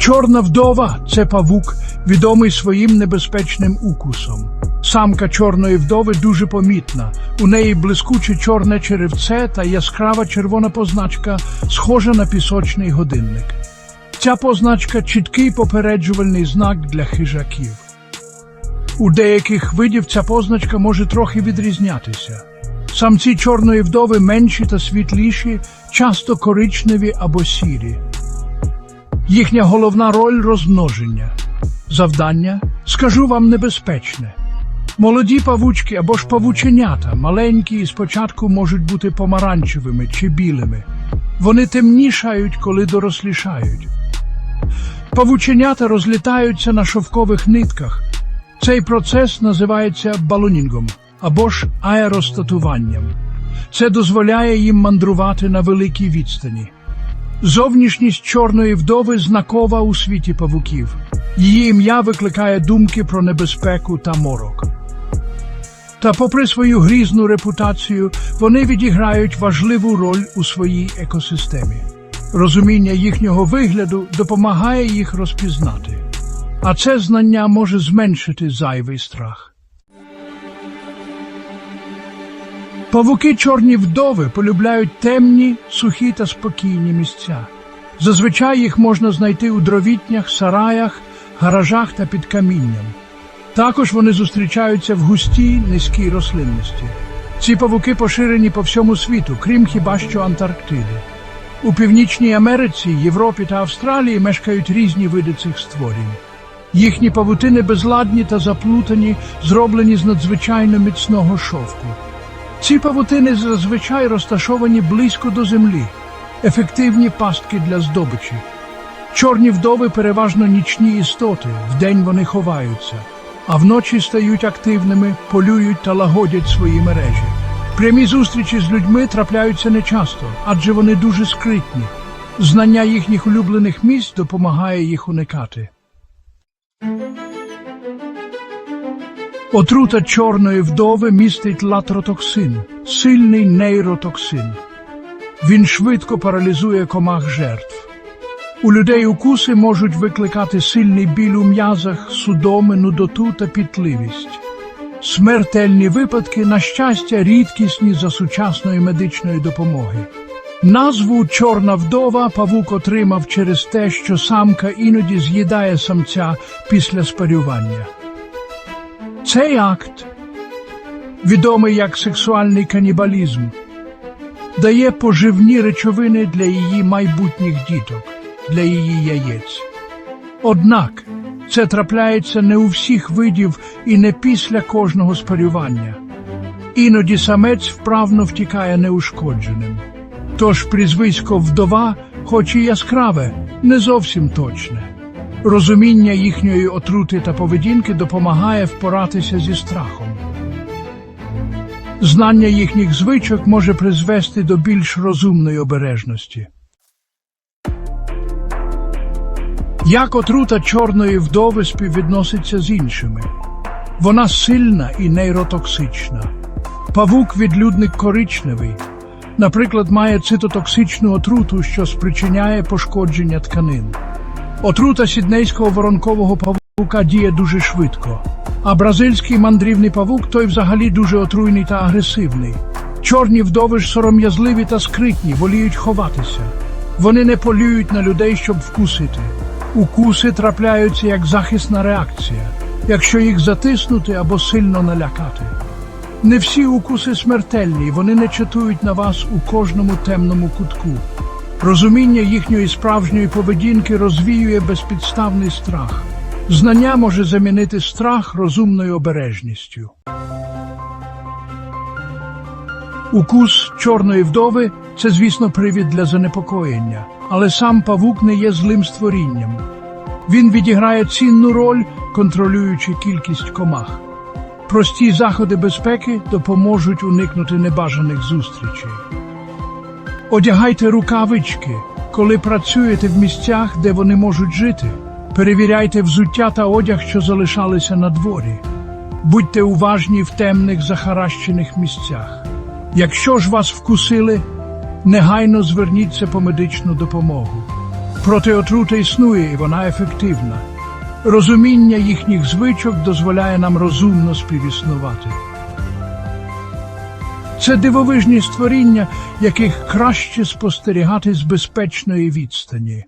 Чорна вдова це павук, відомий своїм небезпечним укусом. Самка чорної вдови дуже помітна. У неї блискуче чорне черевце та яскрава червона позначка, схожа на пісочний годинник. Ця позначка чіткий попереджувальний знак для хижаків. У деяких видів ця позначка може трохи відрізнятися. Самці чорної вдови менші та світліші, часто коричневі або сірі. Їхня головна роль розмноження. Завдання скажу вам небезпечне. Молоді павучки або ж павученята, маленькі і спочатку можуть бути помаранчевими чи білими. Вони темнішають, коли дорослішають. Павученята розлітаються на шовкових нитках. Цей процес називається балонінгом або ж аеростатуванням. Це дозволяє їм мандрувати на великій відстані. Зовнішність чорної вдови знакова у світі павуків. Її ім'я викликає думки про небезпеку та морок. Та, попри свою грізну репутацію, вони відіграють важливу роль у своїй екосистемі. Розуміння їхнього вигляду допомагає їх розпізнати, а це знання може зменшити зайвий страх. Павуки чорні вдови полюбляють темні, сухі та спокійні місця. Зазвичай їх можна знайти у дровітнях, сараях, гаражах та під камінням. Також вони зустрічаються в густій, низькій рослинності. Ці павуки поширені по всьому світу, крім хіба що Антарктиди. У Північній Америці, Європі та Австралії мешкають різні види цих створінь. Їхні павутини безладні та заплутані, зроблені з надзвичайно міцного шовку. Ці павутини зазвичай розташовані близько до землі, ефективні пастки для здобичі. Чорні вдови переважно нічні істоти, вдень вони ховаються, а вночі стають активними, полюють та лагодять свої мережі. Прямі зустрічі з людьми трапляються нечасто, адже вони дуже скритні. Знання їхніх улюблених місць допомагає їх уникати. Отрута чорної вдови містить латротоксин, сильний нейротоксин. Він швидко паралізує комах жертв. У людей укуси можуть викликати сильний біль у м'язах, судоми, нудоту та пітливість. Смертельні випадки, на щастя, рідкісні за сучасної медичної допомоги. Назву чорна вдова павук отримав через те, що самка іноді з'їдає самця після спарювання. Цей акт, відомий як сексуальний канібалізм, дає поживні речовини для її майбутніх діток, для її яєць. Однак це трапляється не у всіх видів і не після кожного спарювання. Іноді самець вправно втікає неушкодженим. Тож прізвисько вдова, хоч і яскраве, не зовсім точне. Розуміння їхньої отрути та поведінки допомагає впоратися зі страхом. Знання їхніх звичок може призвести до більш розумної обережності. Як отрута чорної вдови співвідноситься з іншими? Вона сильна і нейротоксична. Павук відлюдник коричневий, наприклад, має цитотоксичну отруту, що спричиняє пошкодження тканин. Отрута сіднейського воронкового павука діє дуже швидко, а бразильський мандрівний павук той взагалі дуже отруйний та агресивний. Чорні вдови ж сором'язливі та скритні, воліють ховатися. Вони не полюють на людей, щоб вкусити. Укуси трапляються як захисна реакція, якщо їх затиснути або сильно налякати. Не всі укуси смертельні, вони не чатують на вас у кожному темному кутку. Розуміння їхньої справжньої поведінки розвіює безпідставний страх. Знання може замінити страх розумною обережністю. Укус чорної вдови це, звісно, привід для занепокоєння, але сам павук не є злим створінням. Він відіграє цінну роль, контролюючи кількість комах. Прості заходи безпеки допоможуть уникнути небажаних зустрічей. Одягайте рукавички, коли працюєте в місцях, де вони можуть жити. Перевіряйте взуття та одяг, що залишалися на дворі. Будьте уважні в темних захаращених місцях. Якщо ж вас вкусили, негайно зверніться по медичну допомогу. Проти отрути існує і вона ефективна. Розуміння їхніх звичок дозволяє нам розумно співіснувати. Це дивовижні створіння, яких краще спостерігати з безпечної відстані.